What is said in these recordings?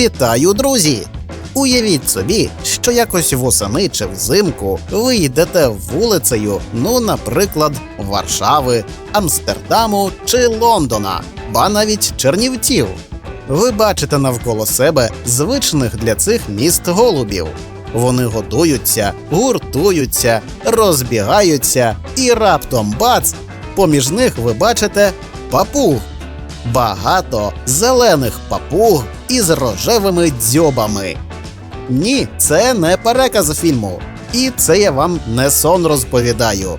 Вітаю, друзі! Уявіть собі, що якось восени чи взимку ви йдете вулицею, ну, наприклад, Варшави, Амстердаму чи Лондона, ба навіть Чернівців. Ви бачите навколо себе звичних для цих міст голубів. Вони годуються, гуртуються, розбігаються, і раптом бац! Поміж них ви бачите папуг. Багато зелених папуг із рожевими дзьобами. Ні, це не переказ фільму. І це я вам не сон розповідаю.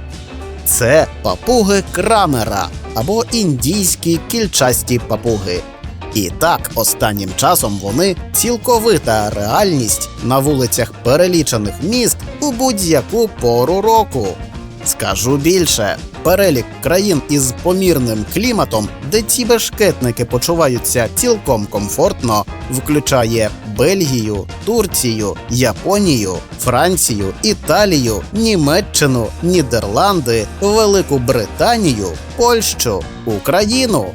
Це папуги Крамера або індійські кільчасті папуги. І так, останнім часом вони цілковита реальність на вулицях перелічених міст у будь-яку пору року. Скажу більше, перелік країн із помірним кліматом, де ці бешкетники почуваються цілком комфортно, включає Бельгію, Турцію, Японію, Францію, Італію, Німеччину, Нідерланди, Велику Британію, Польщу, Україну.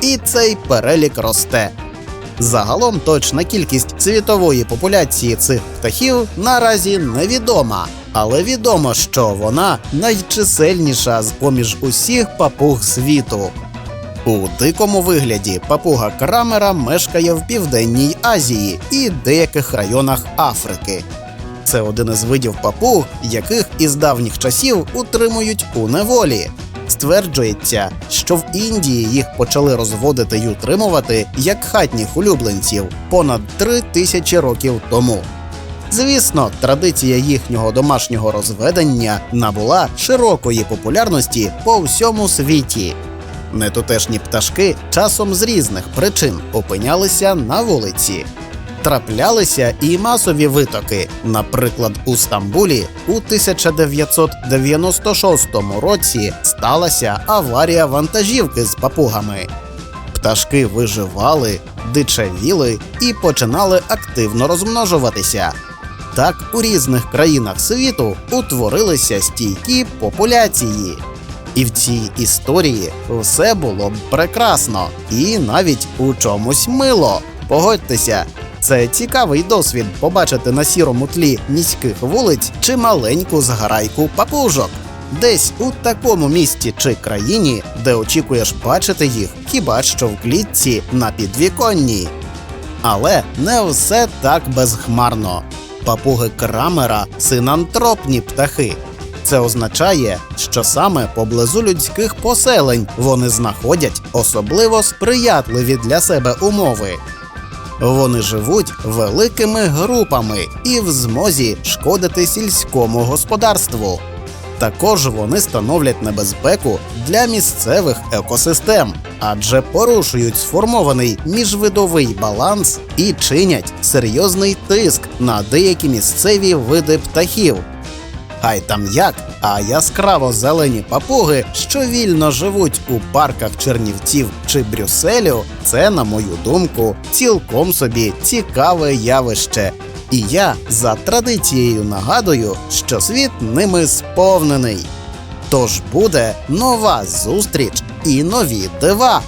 І цей перелік росте. Загалом точна кількість світової популяції цих птахів наразі невідома, але відомо, що вона найчисельніша з поміж усіх папуг світу. У дикому вигляді папуга Крамера мешкає в Південній Азії і деяких районах Африки. Це один із видів папуг, яких із давніх часів утримують у неволі. Стверджується, що в Індії їх почали розводити й утримувати як хатніх улюбленців понад три тисячі років тому. Звісно, традиція їхнього домашнього розведення набула широкої популярності по всьому світі. Нетутешні пташки часом з різних причин опинялися на вулиці. Траплялися і масові витоки. Наприклад, у Стамбулі у 1996 році сталася аварія вантажівки з папугами. Пташки виживали, дичавіли і починали активно розмножуватися. Так у різних країнах світу утворилися стійкі популяції. І в цій історії все було б прекрасно і навіть у чомусь мило. Погодьтеся, це цікавий досвід побачити на сірому тлі міських вулиць чи маленьку зграйку папужок. Десь у такому місті чи країні, де очікуєш бачити їх хіба що в клітці на підвіконні. Але не все так безхмарно. Папуги Крамера синантропні птахи. Це означає, що саме поблизу людських поселень вони знаходять особливо сприятливі для себе умови. Вони живуть великими групами і в змозі шкодити сільському господарству. Також вони становлять небезпеку для місцевих екосистем, адже порушують сформований міжвидовий баланс і чинять серйозний тиск на деякі місцеві види птахів. Хай там як, а яскраво зелені папуги, що вільно живуть у парках Чернівців чи Брюсселю, це, на мою думку, цілком собі цікаве явище. І я за традицією нагадую, що світ ними сповнений. Тож буде нова зустріч і нові дива.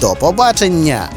До побачення!